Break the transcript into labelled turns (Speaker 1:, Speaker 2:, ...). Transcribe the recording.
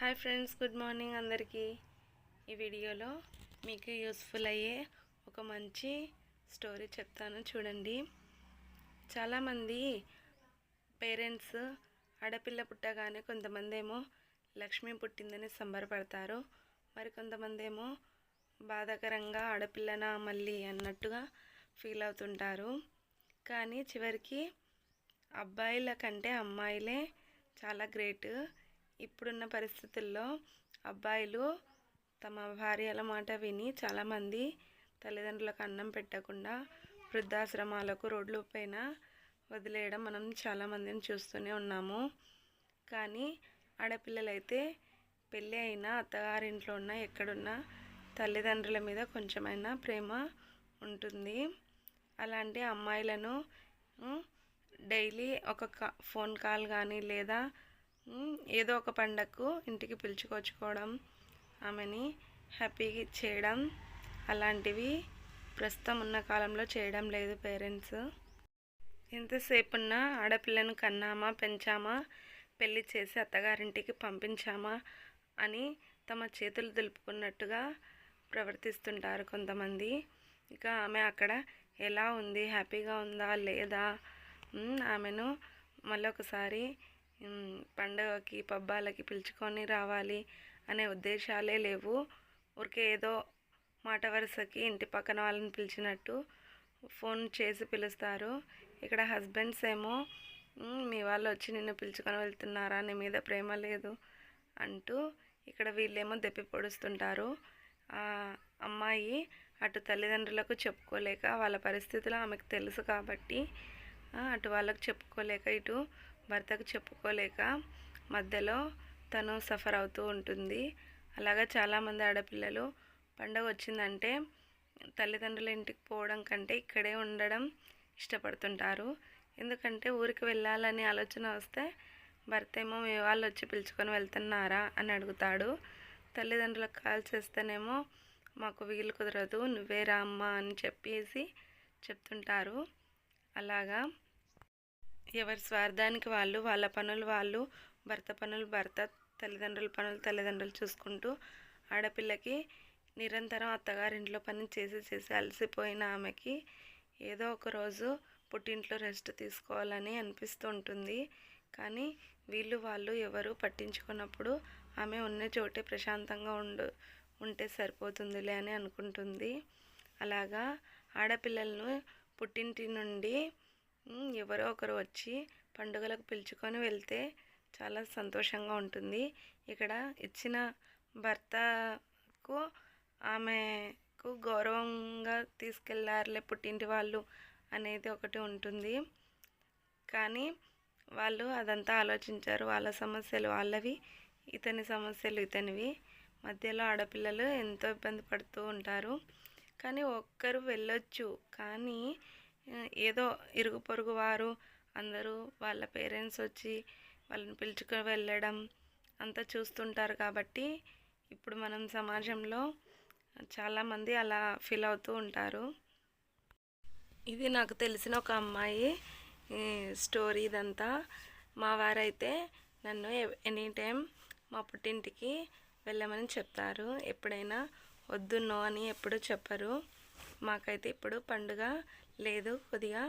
Speaker 1: Hi friends good morning అందరికీ. ఈ వీడియోలో మీకు యూస్ఫుల్ అయ్యే ఒక మంచి స్టోరీ చెప్తాను చూడండి. చాలామంది పేరెంట్స్ ఆడపిల్ల పుట్టగానే కొంతమంది ఏమో లక్ష్మి పుట్టిందని సంబరపడతారు. మరి కొంతమంది ఏమో బాధాకరంగా ఆడపిల్లన మళ్ళీ అన్నట్టుగా ఫీల్ అవుతుంటారు. కానీ చివరికి అబ్బాయిల కంటే అమ్మాయిలే చాలా గ్రేట్. ఇప్పుడున్న పరిస్థితుల్లో అబ్బాయిలు తమ భార్యల మాట విని చాలామంది తల్లిదండ్రులకు అన్నం పెట్టకుండా వృద్ధాశ్రమాలకు రోడ్ల పైన వదిలేయడం మనం చాలామందిని చూస్తూనే ఉన్నాము. కానీ ఆడపిల్లలైతే పెళ్ళి అయినా అత్తగారింట్లో ఉన్న ఎక్కడున్నా తల్లిదండ్రుల మీద కొంచెమైనా ప్రేమ ఉంటుంది. అలాంటి అమ్మాయిలను డైలీ ఒక ఫోన్ కాల్ కానీ లేదా ఏదో ఒక పండగకు ఇంటికి పిలుచుకొచ్చుకోవడం ఆమెని హ్యాపీ చేయడం అలాంటివి ప్రస్తుతం ఉన్న కాలంలో చేయడం లేదు పేరెంట్స్. ఎంతసేపు ఉన్నా ఆడపిల్లను కన్నామా పెంచామా పెళ్ళి చేసి అత్తగారింటికి పంపించామా అని తమ చేతులు దులుపుకున్నట్టుగా ప్రవర్తిస్తుంటారు కొంతమంది. ఇక ఆమె అక్కడ ఎలా ఉంది హ్యాపీగా ఉందా లేదా? ఆమెను మళ్ళొకసారి ఒకసారి పండగకి పబ్బాలకి పిలుచుకొని రావాలి అనే ఉద్దేశాలే లేవు. ఊరికే ఏదో మాట వరుసకి ఇంటి పక్కన వాళ్ళని పిలిచినట్టు ఫోన్ చేసి పిలుస్తారు. ఇక్కడ హస్బెండ్స్ ఏమో మీ వాళ్ళు వచ్చి నిన్ను పిలుచుకొని వెళ్తున్నారా? నీ మీద ప్రేమ లేదు అంటూ ఇక్కడ వీళ్ళేమో దెప్పి పొడుస్తుంటారు. అమ్మాయి అటు తల్లిదండ్రులకు చెప్పుకోలేక వాళ్ళ పరిస్థితులు ఆమెకు తెలుసు కాబట్టి అటు వాళ్ళకు చెప్పుకోలేక ఇటు భర్తకు చెప్పుకోలేక మధ్యలో తను సఫర్ అవుతూ ఉంటుంది. అలాగా చాలామంది ఆడపిల్లలు పండగ వచ్చిందంటే తల్లిదండ్రుల ఇంటికి పోవడం కంటే ఇక్కడే ఉండడం ఇష్టపడుతుంటారు. ఎందుకంటే ఊరికి వెళ్ళాలని ఆలోచన వస్తే భర్త ఏమో మీ వాళ్ళు వచ్చి పిలుచుకొని వెళ్తున్నారా అని అడుగుతాడు. తల్లిదండ్రులకు కాల్ చేస్తేనేమో మాకు వీలు కుదరదు నువ్వే రామ్మా అని చెప్పేసి చెప్తుంటారు. అలాగా ఎవరి స్వార్థానికి వాళ్ళు వాళ్ళ పనులు వాళ్ళు భర్త పనులు భర్త తల్లిదండ్రుల పనులు తల్లిదండ్రులు చూసుకుంటూ ఆడపిల్లకి నిరంతరం అత్తగారింట్లో పని చేసి చేసి అలసిపోయిన ఆమెకి ఏదో ఒక రోజు పుట్టింట్లో రెస్ట్ తీసుకోవాలని అనిపిస్తూ ఉంటుంది. కానీ వీళ్ళు వాళ్ళు ఎవరు పట్టించుకున్నప్పుడు ఆమె ఉన్న చోటే ప్రశాంతంగా ఉండు ఉంటే సరిపోతుందిలే అని అనుకుంటుంది. అలాగా ఆడపిల్లలను పుట్టింటి నుండి ఎవరో ఒకరు వచ్చి పండుగలకు పిలుచుకొని వెళ్తే చాలా సంతోషంగా ఉంటుంది. ఇక్కడ ఇచ్చిన భర్తకు ఆమెకు గౌరవంగా తీసుకెళ్ళారులే పుట్టింటి వాళ్ళు అనేది ఒకటి ఉంటుంది. కానీ వాళ్ళు అదంతా ఆలోచించారు. వాళ్ళ సమస్యలు వాళ్ళవి ఇతని సమస్యలు ఇతనివి. మధ్యలో ఆడపిల్లలు ఎంతో ఇబ్బంది పడుతూ ఉంటారు. కానీ ఒక్కరు వెళ్ళొచ్చు. కానీ ఏదో ఇరుగు పొరుగు వారు అందరూ వాళ్ళ పేరెంట్స్ వచ్చి వాళ్ళని పిలుచుకొని వెళ్ళడం అంతా చూస్తుంటారు కాబట్టి ఇప్పుడు మనం సమాజంలో చాలామంది అలా ఫీల్ అవుతూ ఉంటారు. ఇది నాకు తెలిసిన ఒక అమ్మాయి స్టోరీ ఇదంతా. మా వారైతే నన్ను ఎనీ టైం మా పుట్టింటికి వెళ్ళమని చెప్తారు. ఎప్పుడైనా వద్దు నో అని ఎప్పుడు చెప్పరు. మాకైతే ఇప్పుడు పండుగ లేదు కొద్దిగా